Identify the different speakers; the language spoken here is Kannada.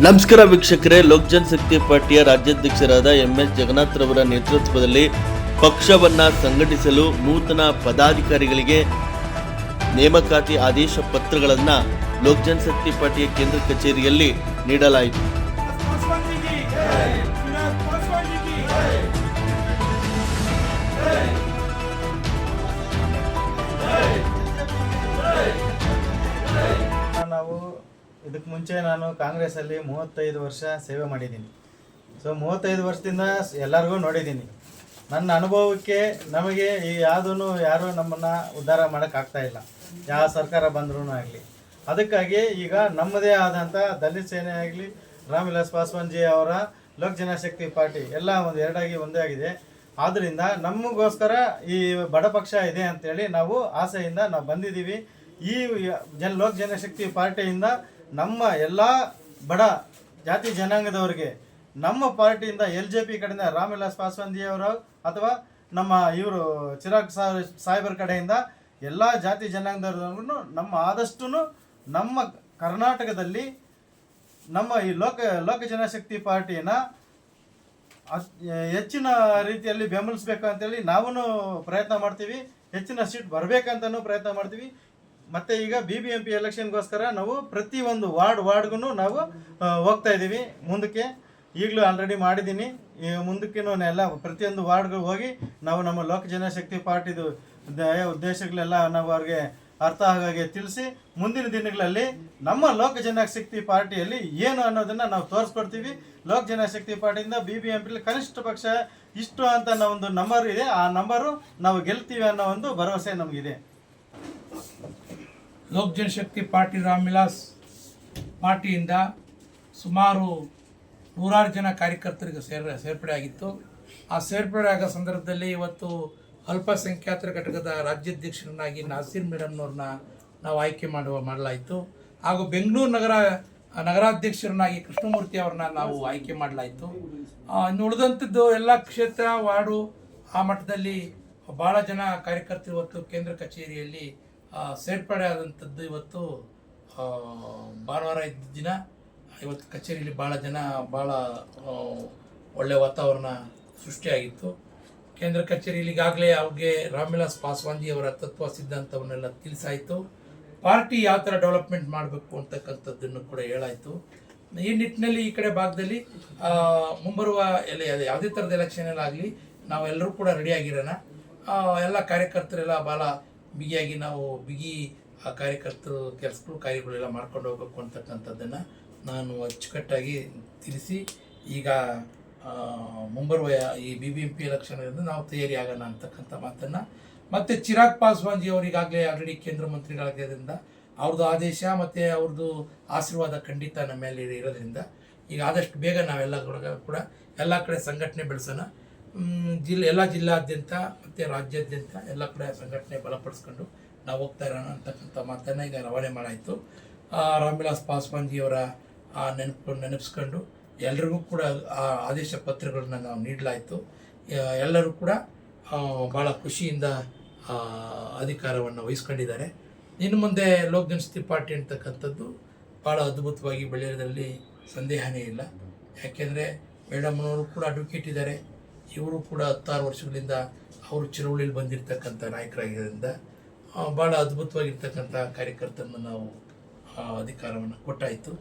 Speaker 1: ನಮಸ್ಕಾರ ವೀಕ್ಷಕರೇ, ಲೋಕ್ ಜನಶಕ್ತಿ ಪಾರ್ಟಿಯ ರಾಜ್ಯಾಧ್ಯಕ್ಷರಾದ ಎಂ ಎಸ್ ಜಗನ್ನಾಥ್ರವರ ನೇತೃತ್ವದಲ್ಲಿ ಪಕ್ಷವನ್ನ ಸಂಘಟಿಸಲು ನೂತನ ಪದಾಧಿಕಾರಿಗಳಿಗೆ ನೇಮಕಾತಿ ಆದೇಶ ಪತ್ರಗಳನ್ನು ಲೋಕ್ ಜನಶಕ್ತಿ ಪಾರ್ಟಿಯ ಕೇಂದ್ರ ಕಚೇರಿಯಲ್ಲಿ ನೀಡಲಾಯಿತು.
Speaker 2: ಇದಕ್ಕೆ ಮುಂಚೆ ನಾನು ಕಾಂಗ್ರೆಸ್ಸಲ್ಲಿ ಮೂವತ್ತೈದು ವರ್ಷ ಸೇವೆ ಮಾಡಿದ್ದೀನಿ. ಸೊ ಮೂವತ್ತೈದು ವರ್ಷದಿಂದ ಎಲ್ಲರಿಗೂ ನೋಡಿದ್ದೀನಿ. ನನ್ನ ಅನುಭವಕ್ಕೆ ನಮಗೆ ಈ ಯಾವುದೂ ಯಾರೂ ನಮ್ಮನ್ನು ಉದ್ಧಾರ ಮಾಡೋಕ್ಕಾಗ್ತಾ ಇಲ್ಲ. ಯಾವ ಸರ್ಕಾರ ಬಂದ್ರೂ ಆಗಲಿ. ಅದಕ್ಕಾಗಿ ಈಗ ನಮ್ಮದೇ ಆದಂಥ ದಲಿತ ಸೇನೆ ಆಗಲಿ, ರಾಮ್ವಿಲಾಸ್ ಪಾಸ್ವಾನ್ ಜಿ ಅವರ ಲೋಕ್ ಜನಶಕ್ತಿ ಪಾರ್ಟಿ ಎಲ್ಲ ಒಂದು ಎರಡಾಗಿ ಒಂದೇ ಆಗಿದೆ. ಆದ್ದರಿಂದ ನಮಗೋಸ್ಕರ ಈ ಬಡ ಪಕ್ಷ ಇದೆ ಅಂತೇಳಿ ನಾವು ಆಸೆಯಿಂದ ನಾವು ಬಂದಿದ್ದೀವಿ. ಈ ಜನ ಲೋಕ್ ಜನಶಕ್ತಿ ಪಾರ್ಟಿಯಿಂದ ನಮ್ಮ ಎಲ್ಲ ಬಡ ಜಾತಿ ಜನಾಂಗದವರಿಗೆ, ನಮ್ಮ ಪಾರ್ಟಿಯಿಂದ ಎಲ್ ಜೆ ಪಿ ಕಡೆಯಿಂದ ರಾಮ್ವಿಲಾಸ್ ಪಾಸ್ವಾನ್ ಜಿ ಅವರು ಅಥವಾ ನಮ್ಮ ಇವರು ಚಿರಾಗ್ ಸಾಹೇಬರ ಕಡೆಯಿಂದ ಎಲ್ಲ ಜಾತಿ ಜನಾಂಗದವ್ರಿಗೂ ನಮ್ಮ ಆದಷ್ಟು ನಮ್ಮ ಕರ್ನಾಟಕದಲ್ಲಿ ನಮ್ಮ ಈ ಲೋಕ ಲೋಕ ಜನಶಕ್ತಿ ಪಾರ್ಟಿಯನ್ನ ಹೆಚ್ಚಿನ ರೀತಿಯಲ್ಲಿ ಬೆಂಬಲಿಸ್ಬೇಕು ಅಂತೇಳಿ ನಾವೂ ಪ್ರಯತ್ನ ಮಾಡ್ತೀವಿ, ಹೆಚ್ಚಿನ ಸೀಟ್ ಬರಬೇಕಂತನೂ ಪ್ರಯತ್ನ ಮಾಡ್ತೀವಿ. ಮತ್ತೆ ಈಗ ಬಿ ಬಿ ಎಂ ಪಿ ಎಲೆಕ್ಷನ್ಗೋಸ್ಕರ ನಾವು ಪ್ರತಿ ಒಂದು ವಾರ್ಡ್ ವಾರ್ಡ್ಗೂ ನಾವು ಹೋಗ್ತಾ ಇದ್ದೀವಿ. ಮುಂದಕ್ಕೆ ಈಗಲೂ ಆಲ್ರೆಡಿ ಮಾಡಿದ್ದೀನಿ. ಈ ಮುಂದಕ್ಕೇನು ಎಲ್ಲ ಪ್ರತಿಯೊಂದು ವಾರ್ಡ್ಗೂ ಹೋಗಿ ನಾವು ನಮ್ಮ ಲೋಕ ಜನಶಕ್ತಿ ಪಾರ್ಟಿದು ಉದ್ದೇಶಗಳೆಲ್ಲ ನಾವು ಅವ್ರಿಗೆ ಅರ್ಥ ಹಾಗಾಗಿ ತಿಳಿಸಿ ಮುಂದಿನ ದಿನಗಳಲ್ಲಿ ನಮ್ಮ ಲೋಕ ಜನಶಕ್ತಿ ಪಾರ್ಟಿಯಲ್ಲಿ ಏನು ಅನ್ನೋದನ್ನ ನಾವು ತೋರಿಸ್ಕೊಡ್ತೀವಿ. ಲೋಕ ಜನಶಕ್ತಿ ಪಾರ್ಟಿಯಿಂದ ಬಿ ಬಿ ಎಂ ಪಿಲಿ ಕನಿಷ್ಠ ಪಕ್ಷ ಇಷ್ಟು ಅಂತ ಒಂದು ನಂಬರ್ ಇದೆ. ಆ ನಂಬರು ನಾವು ಗೆಲ್ತೀವಿ ಅನ್ನೋ ಒಂದು ಭರವಸೆ ನಮಗಿದೆ.
Speaker 3: ಲೋಕ್ ಜನಶಕ್ತಿ ಪಾರ್ಟಿ ರಾಮ್ವಿಲಾಸ್ ಪಾರ್ಟಿಯಿಂದ ಸುಮಾರು ನೂರಾರು ಜನ ಕಾರ್ಯಕರ್ತರಿಗೆ ಸೇರ ಸೇರ್ಪಡೆ ಆಗಿತ್ತು. ಆ ಸೇರ್ಪಡೆ ಆಗೋ ಸಂದರ್ಭದಲ್ಲಿ ಇವತ್ತು ಅಲ್ಪಸಂಖ್ಯಾತರ ಘಟಕದ ರಾಜ್ಯಾಧ್ಯಕ್ಷರನ್ನಾಗಿ ನಾಸೀರ್ ಮೇಡಮ್ನವ್ರನ್ನ ನಾವು ಆಯ್ಕೆ ಮಾಡುವ, ಮಾಡಲಾಯಿತು. ಹಾಗೂ ಬೆಂಗಳೂರು ನಗರ, ನಗರಾಧ್ಯಕ್ಷರನ್ನಾಗಿ ಕೃಷ್ಣಮೂರ್ತಿ ಅವ್ರನ್ನ ನಾವು ಆಯ್ಕೆ ಮಾಡಲಾಯಿತು. ಇನ್ನು ಉಳಿದಂಥದ್ದು ಎಲ್ಲ ಕ್ಷೇತ್ರ, ವಾರ್ಡು ಆ ಮಟ್ಟದಲ್ಲಿ ಭಾಳ ಜನ ಕಾರ್ಯಕರ್ತರು ಇವತ್ತು ಕೇಂದ್ರ ಕಚೇರಿಯಲ್ಲಿ ಸೇರ್ಪಡೆ ಆದಂಥದ್ದು ಇವತ್ತು ಭಾನುವಾರ ಇದ್ದ ದಿನ. ಇವತ್ತು ಕಚೇರಿಯಲ್ಲಿ ಭಾಳ ಜನ, ಭಾಳ ಒಳ್ಳೆಯ ವಾತಾವರಣ ಸೃಷ್ಟಿಯಾಗಿತ್ತು. ಕೇಂದ್ರ ಕಚೇರಿಯಲ್ಲಿ ಈಗಾಗಲೇ ಅವ್ರಿಗೆ ರಾಮ್ವಿಲಾಸ್ ಪಾಸ್ವಾನ್ಜಿ ಅವರ ತತ್ವ ಸಿದ್ಧಾಂತವನ್ನೆಲ್ಲ ತಿಳಿಸಾಯಿತು. ಪಾರ್ಟಿ ಯಾವ ಥರ ಡೆವಲಪ್ಮೆಂಟ್ ಮಾಡಬೇಕು ಅಂತಕ್ಕಂಥದ್ದನ್ನು ಕೂಡ ಹೇಳಾಯಿತು. ಈ ನಿಟ್ಟಿನಲ್ಲಿ ಈ ಕಡೆ ಭಾಗದಲ್ಲಿ ಮುಂಬರುವ ಎಲ್ಲ ಯಾವುದೇ ಥರದ ಎಲೆಕ್ಷನಲ್ಲಾಗಲಿ ನಾವೆಲ್ಲರೂ ಕೂಡ ರೆಡಿಯಾಗಿರೋಣ ಎಲ್ಲ ಕಾರ್ಯಕರ್ತರೆಲ್ಲ ಭಾಳ ಬಿಗಿಯಾಗಿ ನಾವು ಬಿಗಿ, ಆ ಕಾರ್ಯಕರ್ತರು, ಕೆಲಸಗಳು, ಕಾರ್ಯಗಳೆಲ್ಲ ಮಾಡ್ಕೊಂಡು ಹೋಗಬೇಕು ಅಂತಕ್ಕಂಥದ್ದನ್ನು ನಾನು ಅಚ್ಚುಕಟ್ಟಾಗಿ ತಿಳಿಸಿ, ಈಗ ಮುಂಬರುವ ಈ ಬಿ ಬಿ ಎಂ ಪಿ ನಾವು ತಯಾರಿ ಆಗೋಣ ಅಂತಕ್ಕಂಥ ಮಾತನ್ನು, ಮತ್ತು ಚಿರಾಗ್ ಪಾಸ್ವಾನ್ಜಿ ಅವರಿಗಾಗಲೇ ಆಲ್ರೆಡಿ ಕೇಂದ್ರ ಮಂತ್ರಿಗಳಾಗಿರೋದ್ರಿಂದ, ಅವ್ರದ್ದು ಆದೇಶ ಮತ್ತು ಅವ್ರದ್ದು ಆಶೀರ್ವಾದ ಖಂಡಿತ ನಮ್ಮ ಮೇಲೆ ಇರೋದ್ರಿಂದ, ಈಗ ಆದಷ್ಟು ಬೇಗ ನಾವೆಲ್ಲ ಕೂಡ ಎಲ್ಲ ಕಡೆ ಸಂಘಟನೆ ಬೆಳೆಸೋಣ. ಜಿಲ್ಲೆ ಎಲ್ಲ ಜಿಲ್ಲಾದ್ಯಂತ ಮತ್ತು ರಾಜ್ಯಾದ್ಯಂತ ಎಲ್ಲ ಕಡೆ ಸಂಘಟನೆ ಬಲಪಡಿಸ್ಕೊಂಡು ನಾವು ಹೋಗ್ತಾ ಇರೋಣ ಅಂತಕ್ಕಂಥ ಮಾತನ್ನು ಈಗ ರವಾನೆ ಮಾಡಾಯಿತು. ರಾಮ್ವಿಲಾಸ್ ಪಾಸ್ವಾನ್ಜಿಯವರ ನೆನಪು ನೆನಪಿಸ್ಕೊಂಡು ಎಲ್ರಿಗೂ ಕೂಡ ಆ ಆದೇಶ ಪತ್ರಗಳನ್ನ ನಾವು ನೀಡಲಾಯಿತು. ಎಲ್ಲರೂ ಕೂಡ ಭಾಳ ಖುಷಿಯಿಂದ ಅಧಿಕಾರವನ್ನು ವಹಿಸ್ಕೊಂಡಿದ್ದಾರೆ. ಇನ್ನು ಮುಂದೆ ಲೋಕ್ ಜನಶಕ್ತಿ ಪಾರ್ಟಿ ಅಂತಕ್ಕಂಥದ್ದು ಭಾಳ ಅದ್ಭುತವಾಗಿ ಬೆಳೆಯೋದ್ರಲ್ಲಿ ಸಂದೇಹನೇ ಇಲ್ಲ. ಯಾಕೆಂದರೆ ಮೇಡಮ್ನವರು ಕೂಡ ಅಡ್ವೊಕೇಟ್ ಇದ್ದಾರೆ. ಇವರು ಕೂಡ ಹತ್ತಾರು ವರ್ಷಗಳಿಂದ ಅವರು ಚಳುವಳಿಯಲ್ಲಿ ಬಂದಿರತಕ್ಕಂಥ ನಾಯಕರಾಗಿರೋದ್ರಿಂದ ಭಾಳ ಅದ್ಭುತವಾಗಿರ್ತಕ್ಕಂಥ ಕಾರ್ಯಕರ್ತರನ್ನು ನಾವು ಅಧಿಕಾರವನ್ನು ಕೊಟ್ಟಾಯಿತು.